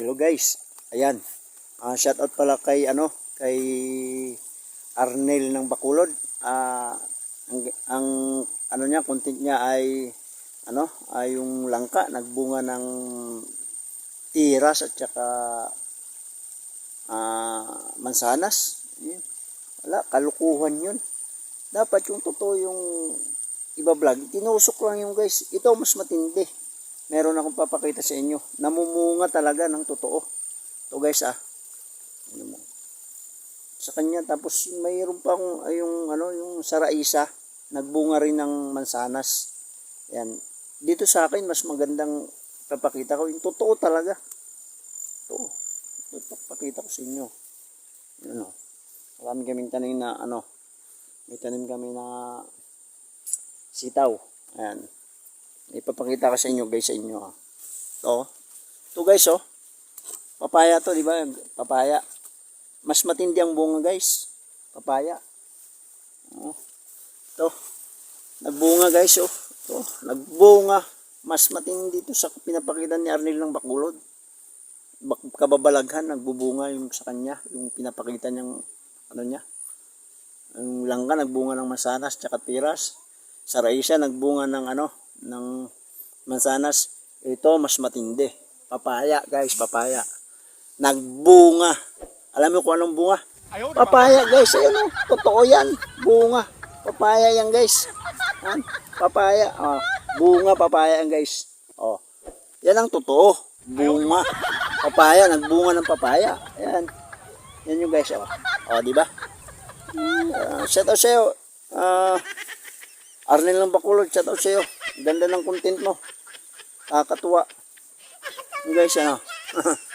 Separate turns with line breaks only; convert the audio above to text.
Hello guys. Ayan. Ah, shout out pala kay ano, kay Arnel ng Bakulod. Ah, ang, ang ano niya, content niya ay ano, ay yung langka, nagbunga ng tiras at saka ah, mansanas. Yun. Wala, kalukuhan yun. Dapat yung totoo yung iba-vlog, tinusok lang yung guys. Ito mas matindi meron akong papakita sa inyo. Namumunga talaga ng totoo. Ito guys ah. Ano mo. Sa kanya tapos mayroon pa akong yung ano yung saraisa nagbunga rin ng mansanas. Yan. Dito sa akin mas magandang papakita ko yung totoo talaga. Ito papakita ko sa inyo. Ano. Marami kaming tanim na ano. May tanim kami na sitaw. Ayan. Ipapakita ko sa inyo guys sa inyo ha. To. To guys oh. Papaya to, di ba? Papaya. Mas matindi ang bunga guys. Papaya. Oh. To. Nagbunga guys oh. To. Nagbunga. Mas matindi to sa pinapakita ni Arnel ng Bakulod. Bak kababalaghan, nagbubunga yung sa kanya. Yung pinapakita niyang ano niya. Yung langka, nagbunga ng masanas, tsaka tiras. Sa raisa, nagbunga ng ano, ng mansanas. Ito mas matindi. Papaya, guys, papaya. Nagbunga. Alam mo kung anong bunga? Papaya, guys. Ayan o. Totoo yan. Bunga. Papaya yan, guys. Yan. Papaya. Oh. Bunga, papaya yan, guys. Oh. Yan ang totoo. Bunga. Papaya. Nagbunga ng papaya. Ayan. Yan yung guys. Oh, oh di ba? Uh, shout out sa'yo. Ah... Arnel ng Bacolod, shout out sa'yo. Ganda ng content mo. Kakatuwa. Yung guys, ano.